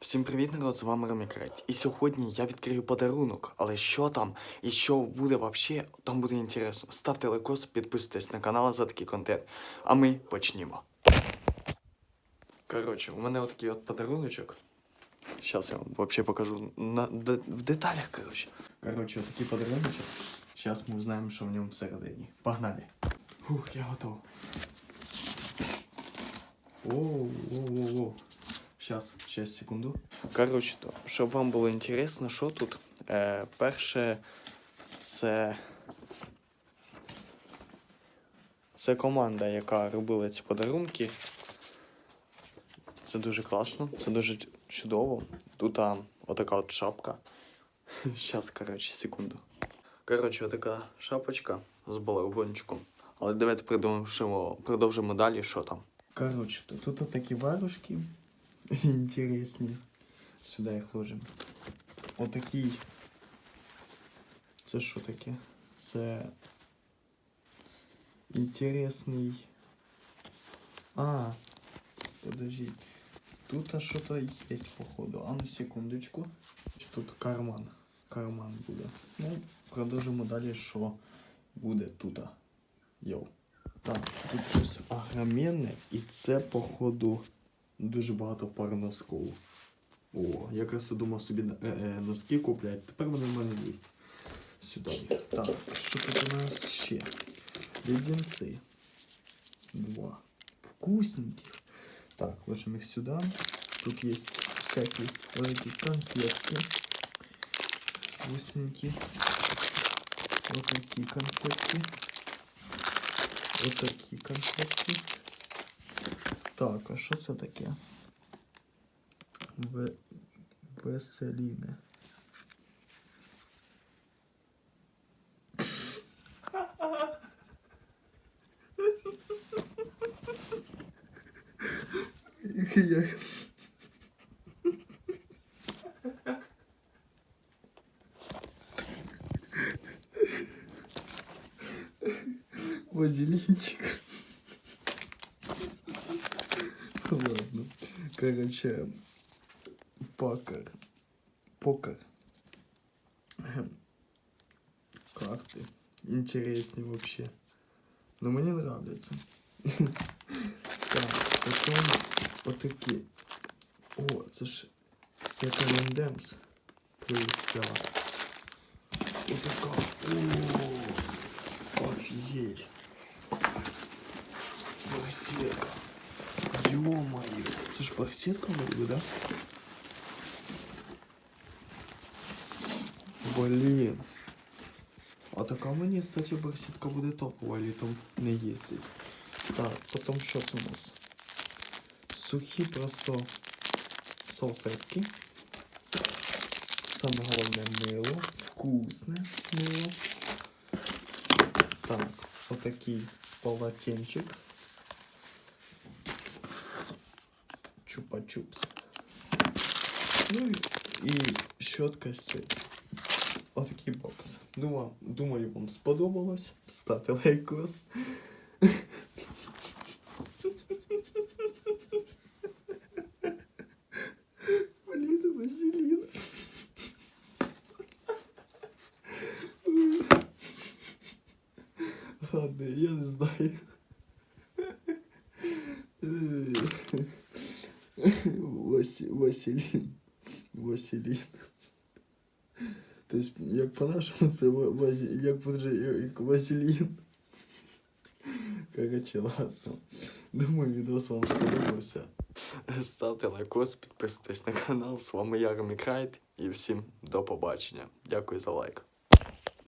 Всім привіт, народ, з вами Ромікрет. І сьогодні я відкрию подарунок, але що там і що буде вообще, там буде інтересно. Ставте лайкос, підписуйтесь на канал за такий контент. А ми почнімо. Коротше, у мене отакий от подаруночок. Зараз я вам вообще покажу на, де- в деталях, коротше. Коротше, отакий подаруночок. Зараз ми узнаємо, що в ньому всередині. Погнали. Фух, я готов. Оу, оу, оу, оу. Сейчас, сейчас, секунду. Коротше, то, щоб вам було інтересно, що тут. Е, перше, це. Це команда, яка робила ці подарунки. Це дуже класно, це дуже чудово. Тут а, отака от шапка. Щас, коротше, секунду. Коротше, отака шапочка з балабончиком. Але давайте продовжимо, продовжимо далі, що там. Коротше, тут такі варушки інтересні. Сюди їх ложимо. Отакий. Це що таке? Це інтересний. А, подожди. Тут що-то є, походу. А ну секундочку. Тут карман. Карман буде. Ну, продовжимо далі, що буде тут. Йоу. Так, тут щось агроменне, і це, походу, дуже багато пар носків. О, я якраз думав собі е, е, носки купляти. Тепер вони в мене є. Сюди їх. Так, що тут у нас ще? Леденці. Два. Вкусненьких. Так, ложим их сюда. Тут есть всякие вот эти конфетки. Вкусненькие. Вот такие конфетки. Вот такие конфетки. Так, а що це таке? В... Веселіне. Вазелинчик. Ладно. Короче, покер. Покер. Карты. Интереснее вообще. Но мне нравится. Так, потом вот такие. О, це ж як Демс. Прилетіла. Отака. О, Барсетка вроде, да? Блін. А така мені, кстати, барсетка буде топова, літом не їздить. Так, потім що це у нас? Сухі просто салфетки. Саме головне мило. Вкусне мило. Так, отакий полотенчик. Чупа-чупс. Ну і, і щотка ще. Отакий бокс. Думаю, думаю, вам сподобалось. Ставте лайкос. Блін, Василін. Ладно, я не знаю. Василін. Василін. Тобто, як по-нашому, це як Василін. Короче, ладно. Думаю, відос вам сподобався. Ставте лайкос, підписуйтесь на канал. З вами я Ромі Крайт і всім до побачення. Дякую за лайк.